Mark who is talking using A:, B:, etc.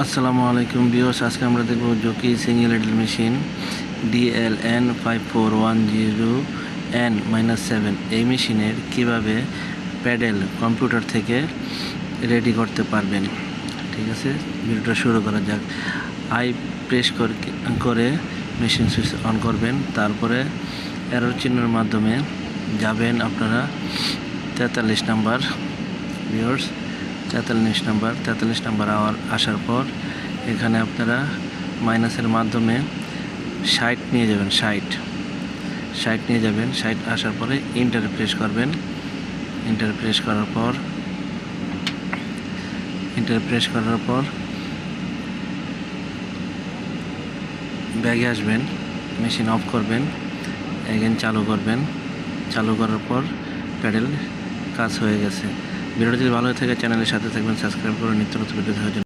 A: আসসালামু আলাইকুম বিওস আজকে আমরা দেখব Juki single হেডেল machine DLN five four one zero N minus seven এই মেশিনের কীভাবে প্যাডেল কম্পিউটার থেকে রেডি করতে পারবেন? ঠিক আছে, ভিডিওটা শুরু করা যাক। আই প্রেস করে মেশিন সুইচ অন করবেন, তারপরে এরর চিহ্নের মাধ্যমে যাবেন আপনারা তেতাল্লিশ নাম্বার। ভিউয়ার্স তেতাল্লিশ নাম্বার তেতাল্লিশ নাম্বার আওয়ার আসার পর এখানে আপনারা মাইনাসের মাধ্যমে ষাট নিয়ে যাবেন, ষাট। ষাট নিয়ে যাবেন, ষাট আসার পরে ইন্টার প্রেস করবেন। ইন্টার প্রেস করার পর ইন্টার প্রেস করার পর ব্যাগে আসবেন মেশিন অফ করবেন এগেন চালু করবেন। চালু করার পর প্যাডেল কাজ হয়ে গেছে। ভিডিওটি যদি ভালো হয়ে থাকে, চ্যানেলের সাথে থাকবেন, সাবস্ক্রাইব করে নিত্য নতুন ভিডিও দেখার জন্য।